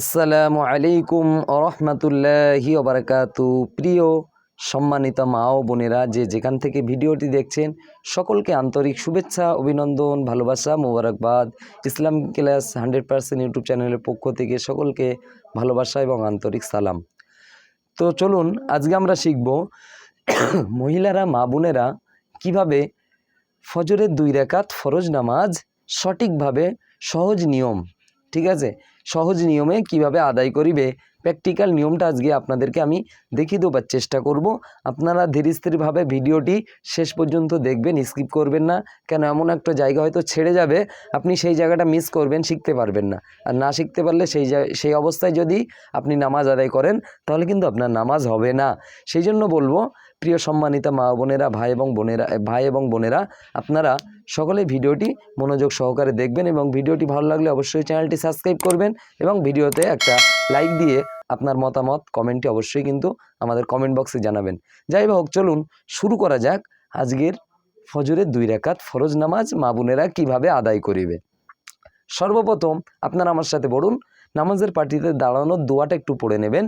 আসসালামু আলাইকুম রহমতুল্লাহি ওবরাকাতু। প্রিয় সম্মানিত মা ও বোনেরা, যে যেখান থেকে ভিডিওটি দেখছেন, সকলকে আন্তরিক শুভেচ্ছা, অভিনন্দন, ভালোবাসা, মোবারকবাদ। Islam class hundred percent YouTube চ্যানেলের পক্ষ থেকে সকলকে ভালোবাসা এবং আন্তরিক সালাম। তো চলুন, আজকে আমরা শিখব মহিলারা, মা বোনেরা কীভাবে ফজরের দুই রেখাত ফরজ নামাজ সঠিকভাবে সহজ নিয়ম, ঠিক আছে? সহজ নিয়মে কীভাবে আদায় করিবে প্র্যাকটিক্যাল নিয়মটা আজকে আপনাদেরকে আমি দেখিয়ে দেবার চেষ্টা করব। আপনারা ধীরে স্থিরভাবে ভিডিওটি শেষ পর্যন্ত দেখবেন স্কিপ করবেন না। কেন, এমন একটা জায়গা হয়তো ছেড়ে যাবে, আপনি সেই জায়গাটা মিস করবেন, শিখতে পারবেন না। আর না শিখতে পারলে সেই সেই অবস্থায় যদি আপনি নামাজ আদায় করেন, তাহলে কিন্তু আপনার নামাজ হবে না। সেই জন্য বলব প্রিয় সম্মানিতা মা বোনেরা, ভাই এবং বোনেরা, ভাই এবং বোনেরা, আপনারা সকলে ভিডিওটি মনোযোগ সহকারে দেখবেন এবং ভিডিওটি ভালো লাগলে অবশ্যই চ্যানেলটি সাবস্ক্রাইব করবেন এবং ভিডিওতে একটা লাইক দিয়ে আপনার মতামত, কমেন্টটি অবশ্যই কিন্তু আমাদের কমেন্ট বক্সে জানাবেন। যাই হোক, চলুন শুরু করা যাক আজকের ফজরের দুই রেখাত ফরজ নামাজ মা বোনেরা কীভাবে আদায় করিবে। সর্বপ্রথম আপনারা আমার সাথে বলুন নামাজের পার্টিতে দাঁড়ানোর দোয়াটা একটু পড়ে নেবেন,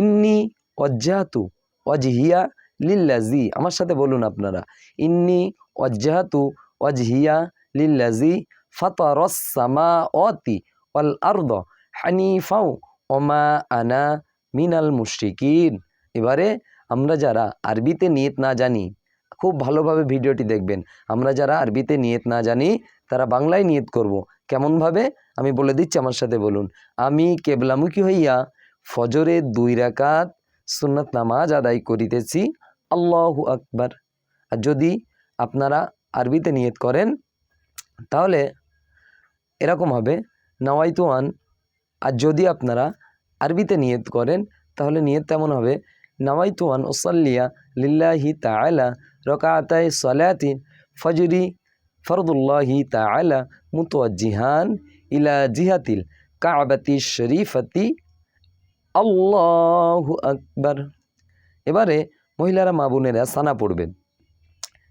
ইন্নি অজ্জাহাতু অজহিয়া লিল্লাজি আমার সাথে বলুন আপনারা। ইন্নি অজ্জাহাতু অজহিয়া লিল্লাজি ফাতারস সামা অতি অল আর্দ হানিফাও ওমা আনা মিনাল মুশরিকিন। এবারে আমরা যারা আরবিতে নিয়ত না জানি, খুব ভালোভাবে ভিডিওটি দেখবেন। আমরা যারা আরবিতে নিয়ত না জানি, তারা বাংলায় নিয়ত করব। কেমনভাবে? আমি বলে দিচ্ছি, আমার সাথে বলুন। আমি কেবলামুখী হইয়া ফজরের দুই রাকাত সুন্নত নামাজ আদায় করিতেছি আল্লাহু আকবার। আর যদি আপনারা আরবিতে নিয়ত করেন, তাহলে এরকম হবে, নওয়াইতুয়ান। আর যদি আপনারা আরবিতে নিয়ত করেন, তাহলে নিয়ত তেমন হবে, নওয়াইতুয়ান ওসাল্লিয়া লিল্লাহি তাআলা রকাতায় সলাতিন ফজরি ফরদুল্লাহি তাআলা মুতওয়াজ্জিহান ইলা জিহাতিল কাবাতি শরীফতি। আল্লাহু আকবার। এবারে মহিলারা মা বোনেরা সানা পড়বেন।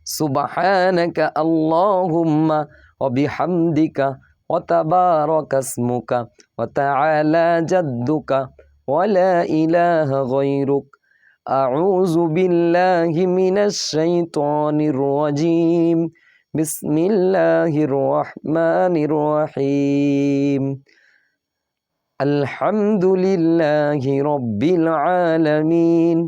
সুবাহানাকা আল্লাহুম্মা ওয়া বিহামদিকা ওয়া তাবারাকা ইসমুকা ওয়া তাআলা জাদ্দুকা ওয়া লা ইলাহা গায়রুক। আউযু বিল্লাহি মিনাশ শাইতানির রাজীম। বিসমিল্লাহির রহমানির রহিম। আলহামদুলিল্লাহি রাব্বিল আলামিন।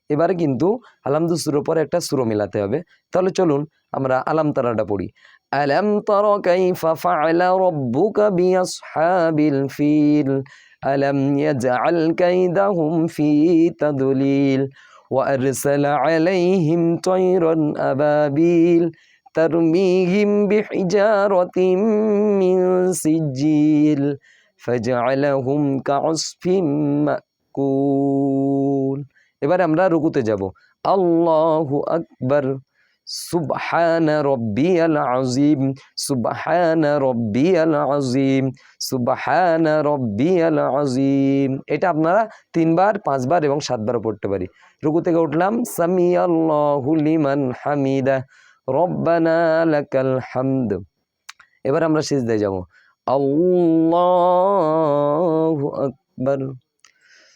এবারে কিন্তু আলামদু সুরোর পরে একটা সুরো মেলাতে হবে তাহলে চলুন আমরা আলাম তারাটা পড়ি আলাম তর কাইফা ফাআলা রাব্বুকা বিআসহাবিল ফিল আলাম ইয়াজআল কাইদাহুম ফি তাদলিল وأرسل عليهم طيرا أبابيل ترميهم بحجارة من سجيل فجعلهم كعصف মাকুল এবারে আমরা রুকুতে যাব। আল্লাহু আকবার। সুবহানা রব্বিয়াল আযীম। সুবহানা রব্বিয়াল আযীম। সুবহানা রব্বিয়াল আযীম। এটা আপনারা তিনবার, পাঁচবার এবং সাতবার পড়তে পারি। রুকু থেকে উঠলাম সামি আল্লাহু লিমান হামিদা। রব্বানা লাকাল হামদ। এবার আমরা সিজদায় যাব। আল্লাহু আকবার।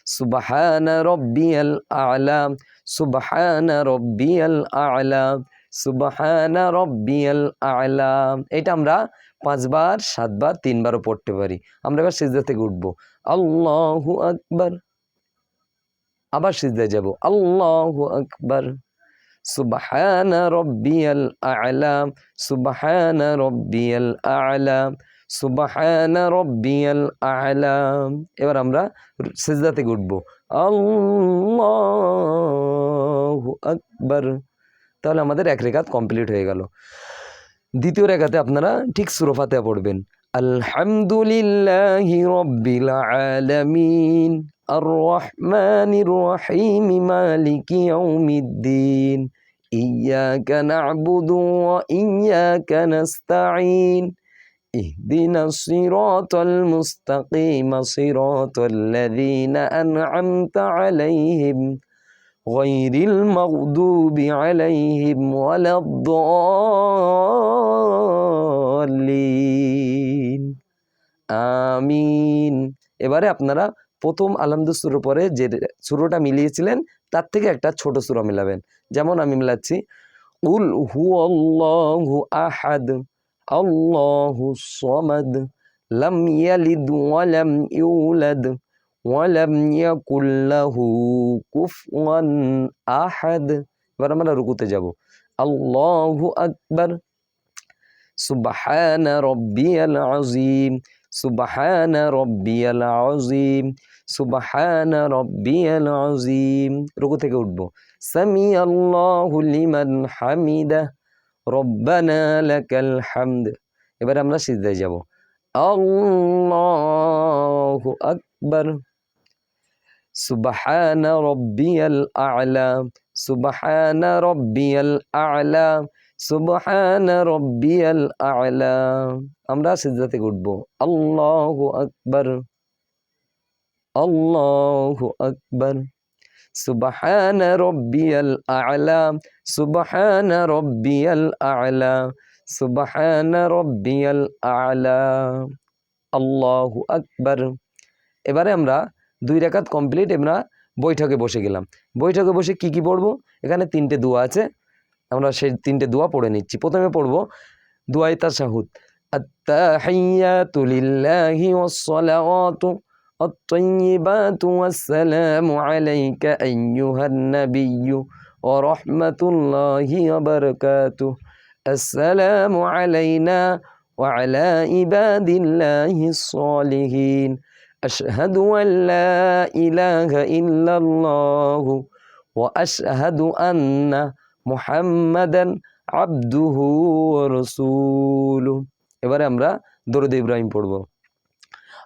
সুবহান রব্বিয়াল আ'লা, সুবহান রব্বিয়াল আ'লা, সুবহান রব্বিয়াল আ'লা। এটা আমরা পাঁচবার, সাতবার, তিনবারও পড়তে পারি। আমরা এবার সিজদা থেকে উঠবো। আল্লাহু আকবার। আবার সিজদায় যাব। আল্লাহু আকবার। সুবহান রব্বিয়াল আ'লা, সুবহান রব্বিয়াল আ'লা। সুবহান রব্বিয়াল আ'লা এবার আমরা সিজদা থেকে উঠবো আল্লাহু আকবার তাহলে আমাদের এক রেখাত কমপ্লিট হয়ে গেল দ্বিতীয় রেখাতে আপনারা ঠিক সুরফাতে পড়বেন الحمد لله رب العالمين الرحمن الرحيم مالك يوم الدين إياك نعبد وإياك نستعين اهدنا الصراط المستقيم صراط الذين أنعمت عليهم غير المغضوب عليهم ولا الضالين আমিন এবারে আপনারা প্রথম আলহামদু সুরোর পরে যে সুরোটা মিলিয়েছিলেন তার থেকে একটা ছোট সুরা মিলাবেন যেমন আমি মিলাচ্ছি উল হু আল্লাহু আহাদ আল্লাহু সমাদ লাম ইয়ালিদ ওয়ালাম ইউলাদ ওয়ালাম ইয়াকুল্লাহু কুফওয়ান আহাদ এবার আমরা রুকুতে যাব। আল্লাহু আকবার সুবহান রব্বিয়াল আযীম সুবহান রব্বিয়াল আযীম সুবহান রব্বিয়াল আযীম রুকু থেকে উঠবো। সামি আল্লাহু লিমান হামিদা রব্বানা লাকাল হামদ। এবারে আমরা সিজদায় যাব। আল্লাহু আকবার। সুবহান রব্বিয়াল আ'লা। সুবহান রব্বিয়াল আ'লা। সুবহান রব্বিয়াল আ'লা। আমরা সিজদা থেকে উঠবো। আল্লাহু আকবার। আল্লাহু আকবার। সুবহান রব্বিয়াল আ'লা, সুবহান রব্বিয়াল আ'লা, সুবহান রব্বিয়াল আ'লা। আল্লাহু আকবার। এবারে আমরা দুই রেখাত কমপ্লিট আমরা বৈঠকে বসে গেলাম। বৈঠকে বসে কি কি পড়ব? এখানে তিনটে দোয়া আছে। আমরা সেই তিনটে দোয়া পড়ে নিচ্ছি। প্রথমে পড়ব দোয়াই তাশাহুদ। আত্তাহিয়াতু লিল্লাহি ওয়াসসালাওয়াতু الطيبات والسلام عليك أيها النبي ورحمة الله وبركاته السلام علينا وعلى عباد الله الصالحين أشهد أن لا إله إلا الله وأشهد أن محمدا عبده ورسوله এবারে আমরা দরুদ ইব্রাহিম পড়ব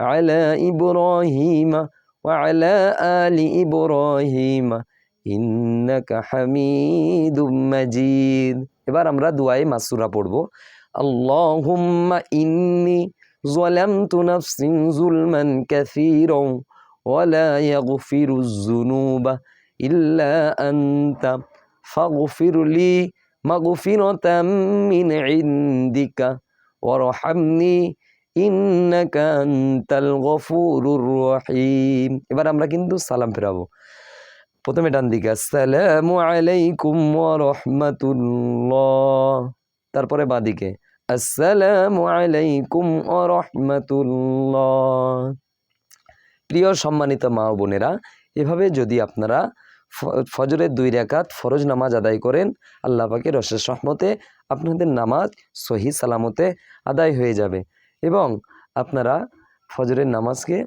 على إبراهيم وعلى آل إبراهيم إنك حميد مجيد এবার আমরা দুয়ায়ে মাসুরা পড়ব আল্লাহুম্মা ইন্নি ظلمت نفسي ظلما كثيرا ولا يغفر الذنوب إلا أنت فاغفر لي مغفرة من عندك وارحمني ইন্নাকা আনতাল গফুরুর রহিম। এবার আমরা কিন্তু সালাম ফেরাবো। প্রথমে ডান দিকে, আসসালামু আলাইকুম রাহমাতুল্লাহ। তারপরে বাদিকে আসসালামু আলাইকুম রাহমাতুল্লাহ। প্রিয় সম্মানিত মা ও বোনেরা, এভাবে যদি আপনারা ফজরের দুই রেখাত ফরজ নামাজ আদায় করেন, আল্লাহ পাকের অশেষ রহমতে আপনাদের নামাজ সহি সালামতে আদায় হয়ে যাবে। এবং আপনারা ফজরের নামাজকে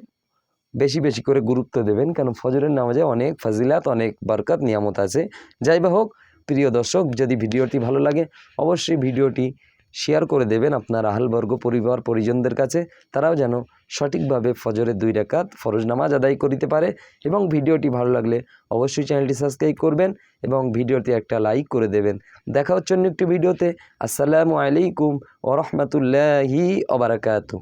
বেশি বেশি করে গুরুত্ব দেবেন, কারণ ফজরের নামাজে অনেক ফাজিলাত, অনেক বরকত, নিয়ামত আছে। যাই বা হোক, প্রিয় দর্শক, যদি ভিডিওটি ভালো লাগে, অবশ্যই ভিডিওটি শেয়ার করে দেবেন আপনার আহলবর্গ পরিবার, পরিজনদের কাছে। তারাও যেন সঠিকভাবে ফজরের দুই রেখাত ফরজ নামাজ আদায় করিতে পারে এবং ভিডিওটি ভালো লাগলে অবশ্যই চ্যানেলটি সাবস্ক্রাইব করবেন এবং ভিডিওটি একটা লাইক করে দেবেন। দেখা হচ্ছে অন্য একটি ভিডিওতে। আসসালামু আলাইকুম ওরহমতুল্লাহি ওবরাকাতু